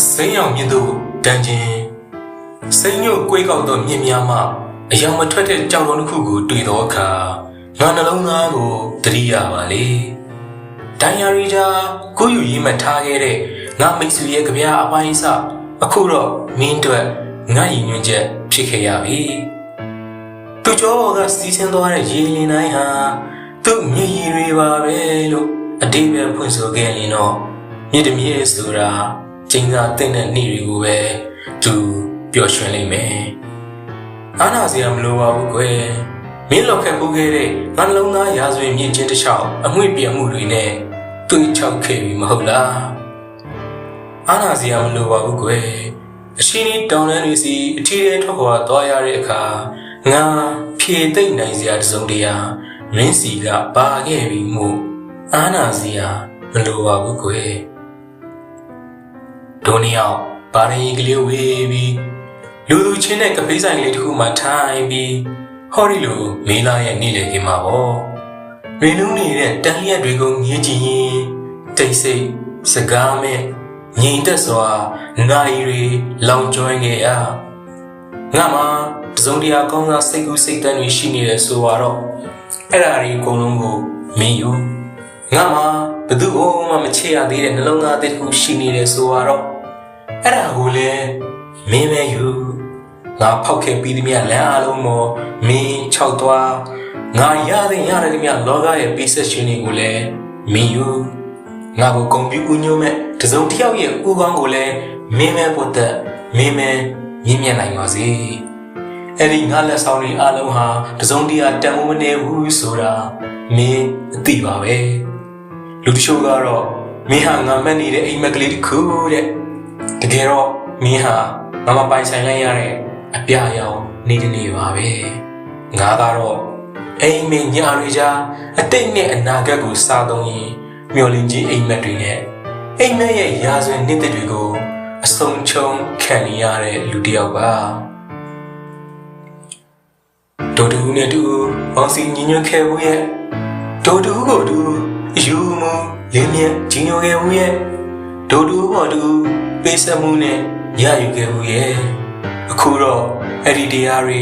အစိမ်းရောင်မြင့်သို့တန်းခြင်းစိမ်းညို့ကွေးကောက်သောမြင့်များမှအယောင်မထွက်တဲ့ကြောင်တော်တစ်ခုကိုတွေ့သောအခါငါနှလုံးသားကိုသတိရပါလေဒိုင်ယာရီဂျာကိုယူရေးမှထားခဲ့တဲ့ငါမိတ်ဆွေရဲ့ကြပြားအပိုင်းစအခုတော့မင်းတို့ငါရည်ညွှန်းချက်ဖြစ်ခဲ့ရပြီသူကြောဘော်ကစီးဆင်းသွားတဲ့ရေလင်းတိုင်းဟာသူ့မြေရီတွေပါပဲလို့အတိအပြဖွင့်ဆိုခဲ့ရင်တော့မြေတမြေဆိုတာ ကျင်းစာတဲ့တဲ့နေ့တွေကိုပဲသူပျော်ရွှင်လိမ့်မယ်အားနာစရာမလိုပါဘူးကွယ်မင်းလောက်ခက်ပူးခဲ့တဲ့ငါနှလုံးသားရာဇဝင်မြင့်ချင်းတစ်လျှောက်အမွေပြမှုတွေနဲ့တွေးချောက်ခဲ့ပြီမဟုတ်လားအားနာစရာမလိုပါဘူးကွယ်အရှိနီတောင်တန်းတွေစီအထီးထဲထွက်ခွာသွားရတဲ့အခါငါဖြေသိမ့်နိုင်စရာတစ်စုံတရာမင်းစီကပါခဲ့ပြီမို့အားနာစရာမလိုပါဘူးကွယ် ဒိုနီယောက်ပါရင်ကလေးဝေးပြီးလူသူချင်းတဲ့ကပိဆိုင်ကလေးတစ်ခုမှထိုင်ပြီးဟော်ရီလိုမေးလာရဲ့နေ့လေကင်းမှာပေါ့မင်းလုံးနေတဲ့တန်လျက်တွေကိုငေးကြည့်ရင်တိတ်ဆိတ်စကားမဲ့ငြိမ်သက်စွာနိုင်ရီလောင်ကျွမ်းခဲ့ရငါမှတစုံတရာကောင်းစားစိတ်ကူးစိတ်တန်းတွေရှိနေတယ်ဆိုတော့အဲ့ဒါတွေအကုန်လုံးကိုမင်းယူငါမှဘသူ့ဘမှမချေရသေးတဲ့နှလုံးသားအသစ်တစ်ခုရှိနေတယ်ဆိုတော့ အဲ့ဒါကိုလည်းမင်းပဲယူငါဖောက်ခဲ့ပြီးသည်မြလမ်းအလုံးမော်မင်း၆သွားငါရတဲ့ရတဲ့သည်မြလောကရဲ့ပိဆက်ရှင်တွေကိုလည်းမင်းယူငါကိုကွန်ပျူတာညွှန်းမဲ့တစုံတစ်ယောက်ရဲ့ဥကောင်းကိုလည်းမင်းမဲဖို့သက်မင်းမဲမြင့်မြတ်နိုင်ပါစေအဲ့ဒီငါလက်ဆောင်တွေအလုံးဟာတစုံတရာတန်ဖိုးမနေဘူးဆိုတာမင်းအသိပါပဲလူတချို့ကတော့မင်းဟာငါမက်နေတဲ့အိမ်မက်ကလေးတစ်ခုတဲ့ တကယ်တော့မင်းဟာငါမပိုင်ဆိုင်လိုက်ရတဲ့အပြာရောင်နေတနေပါပဲငါကတော့အိမ်မင်းညာတွေကြားအတိတ်နဲ့အနာဂတ်ကိုစားသုံးရင်မျောလင်းကြီးအိမ်မက်တွေနဲ့အိမ်မက်ရဲ့ရာဇဝင်နှစ်သက်တွေကိုအဆုံးချုံခံနေရတဲ့လူတစ်ယောက်ပါဒိုတူနဲ့တူပေါင်းစီညီညွတ်ခဲ့ဘူးရဲ့ဒိုတူကိုတူယူမှုလင်းမြကြီးညိုခဲ့ဘူးရဲ့ဒိုတူကိုတူ ပေးဆက်မှုနဲ့ရယူခဲ့ဘူးရဲ့အခုတော့အဲ့ဒီတရားတွေ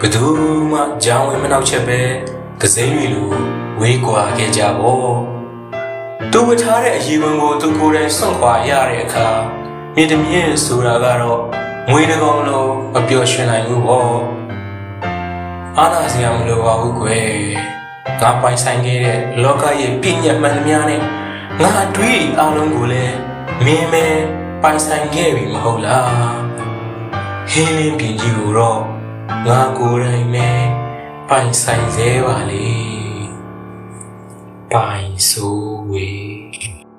ဘယ်သူမှကြောင်းဝင်မနှောက်ချက်ပဲသစိမ့်တွေလိုဝေးကွာခဲ့ကြပေါ့သူဝထားတဲ့အရေးဝင်ကိုသူကိုယ်တိုင်စွန့်ခွာရတဲ့အခါမြေတမြင့်ဆိုတာကတော့ငွေတကောင်လုံးမပျော်ရွှင်နိုင်ဘူးပေါ့အားနာစရာမလိုပါဘူးကွယ်ငါပိုင်ဆိုင်ခဲ့တဲ့လောကရဲ့ပြည့်ညတ်မှန်သမျှနဲ့ငါအတွေးအလုံးကိုလည်းမင်းမဲ ပိုင်ဆိုင်ခဲ့ပြီမဟုတ်လားဟင်းလင်းပြင်ကြီးကိုတော့ငါကိုယ်တိုင်ပဲပိုင်ဆိုင်သေးပါလေပိုင်ဆိုးဝေး